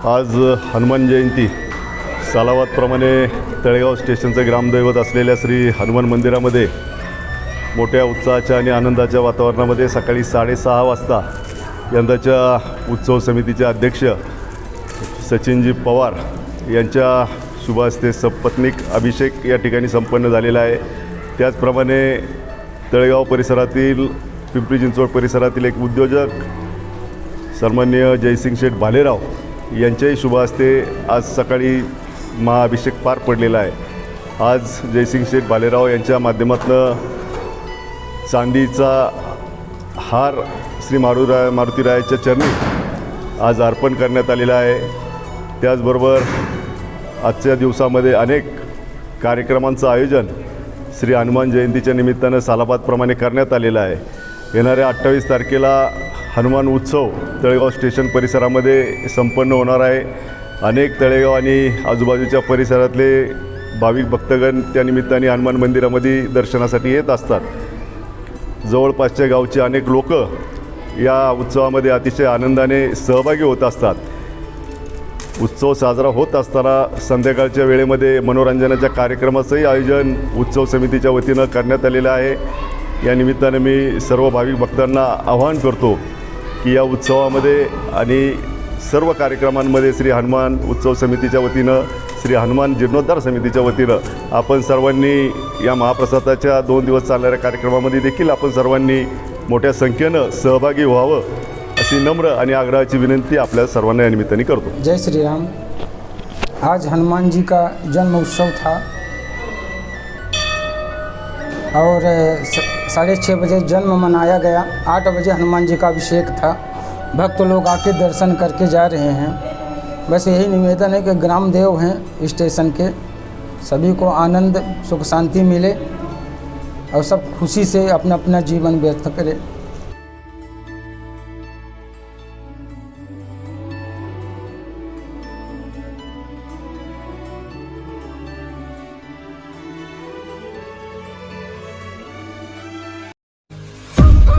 आज हनुमान जयंती. सालावादप्रमाणे तळेगाव स्टेशनचं ग्रामदैवत असलेल्या श्री हनुमान मंदिरामध्ये मोठ्या उत्साहाच्या आणि आनंदाच्या वातावरणामध्ये सकाळी साडेसहा वाजता यंदाच्या उत्सव समितीचे अध्यक्ष सचिनजी पवार यांच्या शुभ हस्ते सपत्नीक अभिषेक या ठिकाणी संपन्न झालेला आहे. त्याचप्रमाणे तळेगाव परिसरातील पिंपरी चिंचवड परिसरातील एक उद्योजक सन्मान्य जयसिंग शेठ भालेराव यांच्याही शुभ हस्ते आज सकाळी महाअभिषेक पार पडलेला आहे. आज जयसिंग शेठ भालेराव यांच्या माध्यमातून चांदीचा हार श्री मारुराय मारुतीरायाच्या चरणी आज अर्पण करण्यात आलेला आहे. त्याचबरोबर आजच्या दिवसामध्ये अनेक कार्यक्रमांचं आयोजन श्री हनुमान जयंतीच्या निमित्तानं सालाबादप्रमाणे करण्यात आलेलं आहे. येणाऱ्या अठ्ठावीस तारखेला हनुमान उत्सव तळेगाव स्टेशन परिसरामध्ये संपन्न होणार आहे. अनेक तळेगाव आणि आजूबाजूच्या परिसरातले भाविक भक्तगण त्या निमित्ताने हनुमान मंदिरामध्ये दर्शनासाठी येत असतात. जवळपासच्या गावचे अनेक लोक या उत्सवामध्ये अतिशय आनंदाने सहभागी होत असतात. उत्सव साजरा होत असताना संध्याकाळच्या वेळेमध्ये मनोरंजनाच्या कार्यक्रमाचंही आयोजन उत्सव समितीच्या वतीनं करण्यात आलेलं आहे. या निमित्तानं मी सर्व भाविक भक्तांना आवाहन करतो की या उत्सवामध्ये आणि सर्व कार्यक्रमांमध्ये श्री हनुमान उत्सव समितीच्या वतीनं श्री हनुमान जीर्णोद्धार समितीच्या वतीनं आपण सर्वांनी या महाप्रसादाच्या दोन दिवस चालणाऱ्या कार्यक्रमामध्ये देखील आपण सर्वांनी मोठ्या संख्येनं सहभागी व्हावं अशी नम्र आणि आग्रहाची विनंती आपल्या सर्वांना या निमित्ताने करतो. जय श्री राम आज हनुमान जी का जन्म उत्सव था. और साढ़े छः बजे जन्म मनाया गया। आठ बजे हनुमान जी का अभिषेक था। भक्त लोग आके दर्शन करके जा रहे हैं। बस यही निवेदन है कि ग्राम देव हैं स्टेशन के। सभी को आनंद, सुख, शांति मिले और सब खुशी से अपना अपना जीवन व्यस्त करें।